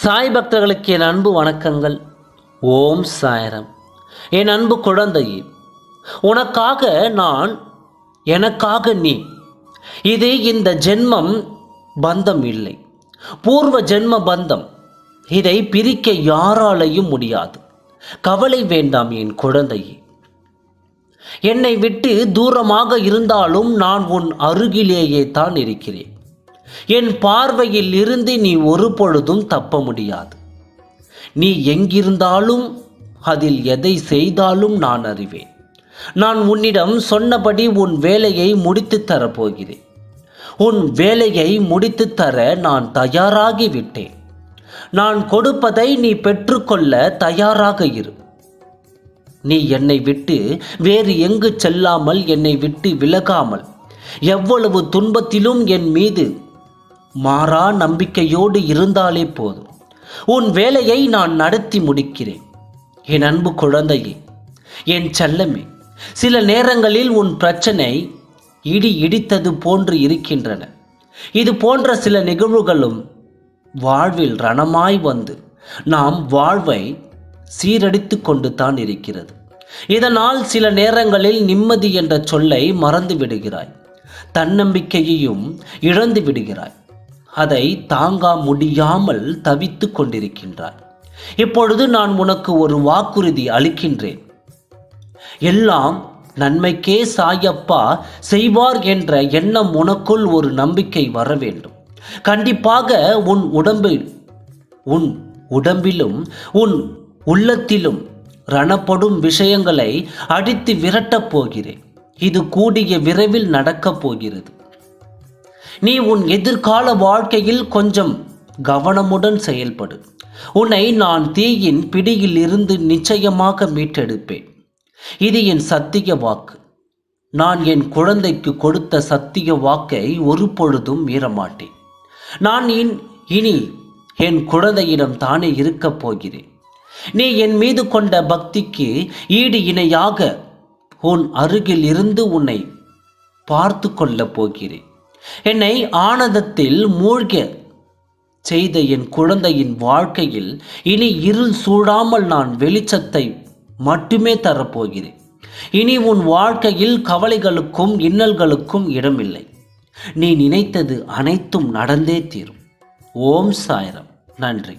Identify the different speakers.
Speaker 1: சாய் பக்தர்களுக்கு என் அன்பு வணக்கங்கள். ஓம் சாயரம். என் அன்பு குழந்தையே உனக்காக நான் எனக்காக நீ. இது இந்த ஜென்மம் பந்தம் இல்லை. பூர்வ ஜென்ம பந்தம். இதை பிரிக்க யாராலையும் முடியாது. கவலை வேண்டாம் என் குழந்தையே. என்னை விட்டு தூரமாக இருந்தாலும் நான் உன் அருகிலேயே தான் இருக்கிறேன். என் பார்வையில் இருந்து நீ ஒரு பொழுதும் தப்ப முடியாது. நீ எங்கிருந்தாலும் அதில் எதை செய்தாலும் நான் அறிவேன். நான் உன்னிடம் சொன்னபடி உன் வேலையை முடித்துத் தரப்போகிறேன். உன் வேலையை முடித்துத் தர நான் தயாராகி விட்டேன். நான் கொடுப்பதை நீ பெற்றுக்கொள்ள தயாராக இரு. நீ என்னை விட்டு வேறு எங்கு செல்லாமல் என்னை விட்டு விலகாமல் எவ்வளவு துன்பத்திலும் என் மீது மாறா நம்பிக்கையோடு இருந்தாலே போதும். உன் வேலையை நான் நடத்தி முடிக்கிறேன். என் அன்பு குழந்தையே என் செல்லமே சில நேரங்களில் உன் பிரச்சனை இடி இடித்தது போன்று இருக்கின்றன. இது போன்ற சில நிகழ்வுகளும் வாழ்வில் ரணமாய் வந்து நாம் வாழ்வை சீரடித்து கொண்டு தான் இருக்கிறது. இதனால் சில நேரங்களில் நிம்மதி என்ற சொல்லை மறந்து விடுகிறாய். தன்னம்பிக்கையையும் இழந்து விடுகிறாய். அதை தாங்கா முடியாமல் தவித்து கொண்டிருக்கின்றாய் இப்பொழுது நான் உனக்கு ஒரு வாக்குறுதி அளிக்கின்றேன். எல்லாம் நன்மைக்கே சாயப்பா செய்வார் என்ற எண்ணம் உனக்குள் ஒரு நம்பிக்கை வர வேண்டும். கண்டிப்பாக உன் உடம்பில் உன் உடம்பிலும் உன் உள்ளத்திலும் ரணப்படும் விஷயங்களை அடித்து விரட்டப் போகிறேன். இது கூடிய விரைவில் நடக்கப் போகிறது. நீ உன் எதிர்கால வாழ்க்கையில் கொஞ்சம் கவனமுடன் செயல்படு. உன்னை நான் தீயின் பிடியில் இருந்து நிச்சயமாக மீட்டெடுப்பேன். இது என் சத்திய வாக்கு. நான் என் குழந்தைக்கு கொடுத்த சத்திய வாக்கை ஒரு பொழுதும் மீறமாட்டேன். நான் இன் இனி என் குழந்தையிடம் தானே இருக்கப் போகிறேன். நீ என் மீது கொண்ட பக்திக்கு ஈடு இணையாக உன் அருகில் இருந்து உன்னை பார்த்து கொள்ளப் போகிறேன். என்னை ஆனந்தத்தில் மூழ்க செய்த என் குழந்தையின் வாழ்க்கையில் இனி இருள் சூடாமல் நான் வெளிச்சத்தை மட்டுமே தரப்போகிறேன். இனி உன் வாழ்க்கையில் கவலைகளுக்கும் இன்னல்களுக்கும் இடமில்லை. நீ நினைத்தது அனைத்தும் நடந்தே தீரும். ஓம் சாய்ரம். நன்றி.